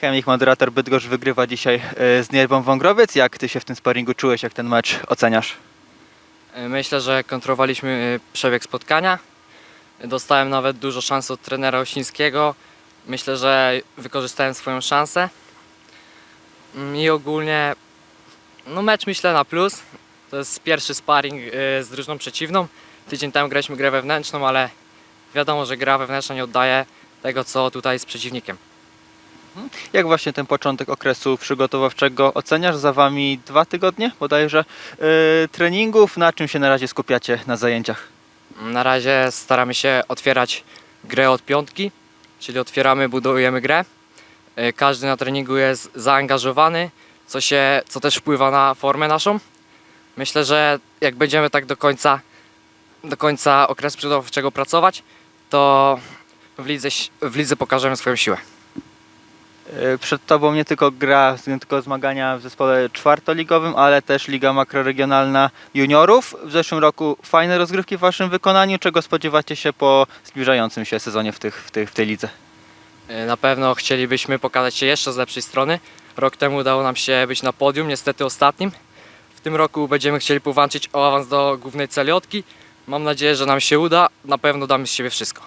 Chemik, moderator Bydgoszcz wygrywa dzisiaj e, z Nierbą Wągrowiec. Jak ty się w tym sparingu czułeś, jak ten mecz oceniasz? Myślę, że kontrolowaliśmy y, przebieg spotkania. Dostałem nawet dużo szans od trenera Osińskiego. Myślę, że wykorzystałem swoją szansę. Mm, I ogólnie no mecz myślę na plus. To jest pierwszy sparring z drużyną przeciwną. Tydzień temu graliśmy grę wewnętrzną, ale wiadomo, że gra wewnętrzna nie oddaje tego, co tutaj z przeciwnikiem. Jak właśnie ten początek okresu przygotowawczego oceniasz? Za wami dwa tygodnie bodajże e, treningów. Na czym się na razie skupiacie na zajęciach? Na razie staramy się otwierać grę od piątki, czyli otwieramy, budujemy grę. E, Każdy na treningu jest zaangażowany, co, się, co też wpływa na formę naszą. Myślę, że jak będziemy tak do końca, do końca okresu przygotowawczego pracować, to w lidze, w lidze pokażemy swoją siłę. E, Przed tobą nie tylko gra, nie tylko zmagania w zespole czwartoligowym, ale też Liga Makroregionalna Juniorów. W zeszłym roku fajne rozgrywki w waszym wykonaniu. Czego spodziewacie się po zbliżającym się sezonie w, tych, w, tych, w tej lidze? E, Na pewno chcielibyśmy pokazać się jeszcze z lepszej strony. Rok temu udało nam się być na podium, niestety ostatnim. W tym roku będziemy chcieli powalczyć o awans do głównej celiotki. Mam nadzieję, że nam się uda. Na pewno damy z siebie wszystko.